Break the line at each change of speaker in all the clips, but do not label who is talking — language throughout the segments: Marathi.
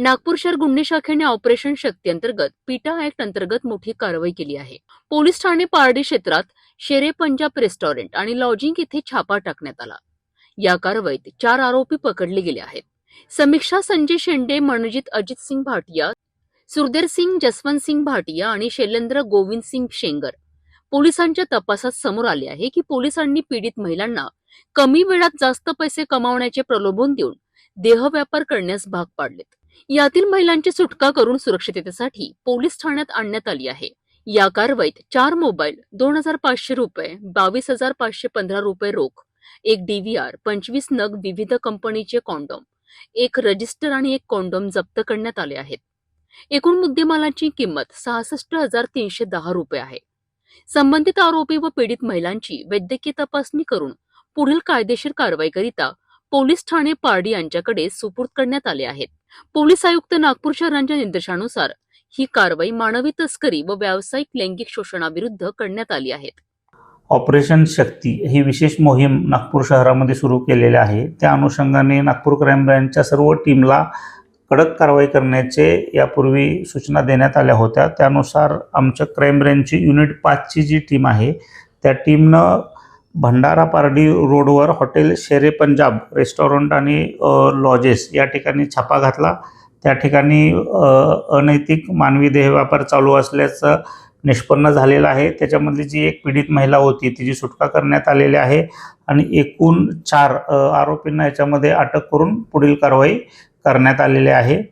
नागपूर शहर गुन्हे शाखेने ऑपरेशन शक्ती अंतर्गत पीटा ऍक्ट अंतर्गत मोठी कारवाई केली आहे. पोलीस ठाणे पारडी क्षेत्रात शेरे पंजाब रेस्टॉरंट आणि लॉजिंग इथे छापा टाकण्यात आला. या कारवाईत चार आरोपी पकडले गेले आहेत. समीक्षा संजय शेंडे मनजित अजित सिंग भाटिया सुरदेर सिंग जसवंत सिंग भाटिया आणि शैलेंद्र गोविंद सिंग शेंगर पोलिसांच्या तपासात समोर आले आहे की पोलिसांनी पीडित महिलांना कमी वेळात जास्त पैसे कमावण्याचे प्रलोभन देऊन देहव्यापार करण्यास भाग पाडलेत. यातील महिलांची सुटका करून सुरक्षिततेसाठी पोलीस ठाण्यात आणण्यात आली आहे. या कारवाईत चार मोबाईल दोन हजार पाचशे रुपये बावीस हजार पाचशे पंधरा रुपये रोख एक डीव्हीआर पंचवीस नग विविध कंपनीचे कॉन्डोम एक रजिस्टर आणि एक कॉन्डोम जप्त करण्यात आले आहेत. एकूण मुद्देमालाची किंमत सहासष्ट हजार तीनशे दहा रुपये आहे. संबंधित आरोपी व पीडित महिलांची वैद्यकीय तपासणी करून पुढील कायदेशीर कारवाईकरिता पोलीस ठाणे पारडी यांच्याकडे सुपूर्द करण्यात आले आहेत. पोलीस आयुक्त नागपूर शहरांच्या निर्देशानुसार ही कारवाई मानवी तस्करी व व्यावसायिक लैंगिक शोषणाविरुद्ध करण्यात आली आहे.
ऑपरेशन शक्ती ही विशेष मोहीम नागपूर शहरामध्ये सुरू केलेली आहे. त्या अनुषंगाने नागपूर क्राईम ब्रँचच्या सर्व टीमला कडक कारवाई करण्याचे यापूर्वी सूचना देण्यात आल्या होत्या. त्यानुसार आमच्या क्राईम ब्रँचची युनिट पाचची जी टीम आहे त्या टीमनं भंडारा पारडी रोडवर हॉटेल शेरे पंजाब रेस्टॉरंट आणि लॉजेस या ठिकाणी छापा घातला. त्या ठिकाणी अनैतिक मानवी देहव्यापार चालू असल्याचं निष्पन्न झालेलं आहे. त्याच्यामधली जी एक पीडित महिला होती तिची सुटका करण्यात आलेली आहे आणि एकूण चार आरोपींना याच्यामध्ये अटक करून पुढील कारवाई करण्यात आलेली आहे.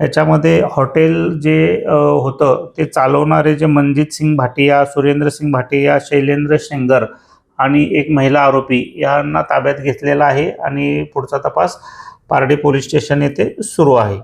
याच्यामध्ये हॉटेल जे होतं ते चालवणारे जे मनजित सिंग भाटिया सुरेंद्र सिंग भाटिया शैलेंद्र शेंगर आणि एक महिला आरोपी यांना ताब्यात घेतलेला आहे आणि पुढचा तपास पारडी पोलीस स्टेशन येथे सुरू आहे.